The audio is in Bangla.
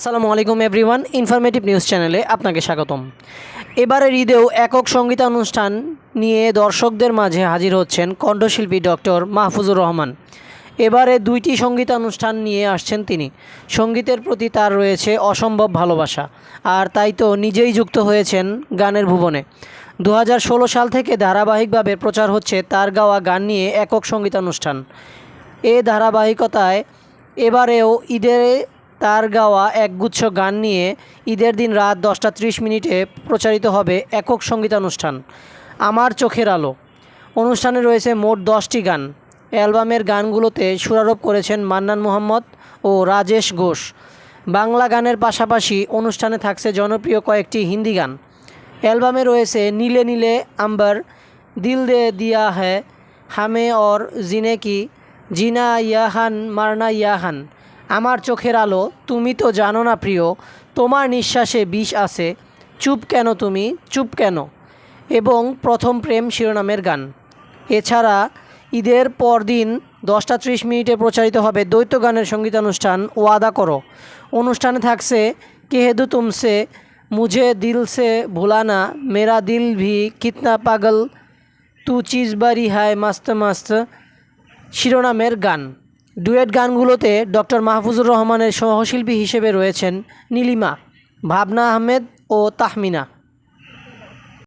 আসসালামু আলাইকুম এভরিওয়ান ইনফরমেটিভ নিউজ চ্যানেলে আপনাকে স্বাগতম। এবারের ঈদেও একক সঙ্গীতানুষ্ঠান নিয়ে দর্শকদের মাঝে হাজির হচ্ছেন কণ্ঠশিল্পী ডক্টর মাহফুজুর রহমান। এবারে দুইটি সঙ্গীতানুষ্ঠান নিয়ে আসছেন তিনি। সঙ্গীতের প্রতি তার রয়েছে অসম্ভব ভালোবাসা, আর তাই তো নিজেই যুক্ত হয়েছেন গানের ভুবনে। দু হাজার ষোলো সাল থেকে ধারাবাহিকভাবে প্রচার হচ্ছে তার গাওয়া গান নিয়ে একক সঙ্গীতানুষ্ঠান এ ধারাবাহিকতায় এবারেও ঈদে তার গাওয়া একগুচ্ছ গান নিয়ে ঈদের দিন রাত দশটা ত্রিশ মিনিটে প্রচারিত হবে একক সঙ্গীতানুষ্ঠান, আমার চোখের আলো। অনুষ্ঠানে রয়েছে মোট দশটি গান। অ্যালবামের গানগুলোতে সুরারোপ করেছেন মান্নান মোহাম্মদ ও রাজেশ ঘোষ। বাংলা গানের পাশাপাশি অনুষ্ঠানে থাকছে জনপ্রিয় কয়েকটি হিন্দি গান। অ্যালবামে রয়েছে নীলে নীলে আম্বার, দিল দে দিয়া হ্যায়, হামে অর জিনে কি, জিনা ইয়াহান মারনা ইয়াহান আমার চোখের আলো, তুমি তো জানো না প্রিয়, তোমার নিঃশ্বাসে বিষ আছে, চুপ কেন তুমি, চুপ কেন? এবং প্রথম প্রেম শিরোনামের গান। এছাড়া ঈদের পরদিন দশটা ত্রিশ মিনিটে প্রচারিত হবে দ্বৈত গানের সঙ্গীতানুষ্ঠান ওয়াদা করো। অনুষ্ঠানে থাকছে কেহেদু তুমসে, মুঝে দিল সে ভুলানা, মেরা দিল ভি কিতনা পাগল, তু চিজ বারি হায় মাস্ত মাস্ত শিরোনামের গান। ডুয়েট গানগুলোতে ডক্টর মাহফুজুর রহমানের সহশিল্পী হিসেবে রয়েছেন নীলিমা ভাবনা আহমেদ ও তাহমিনা।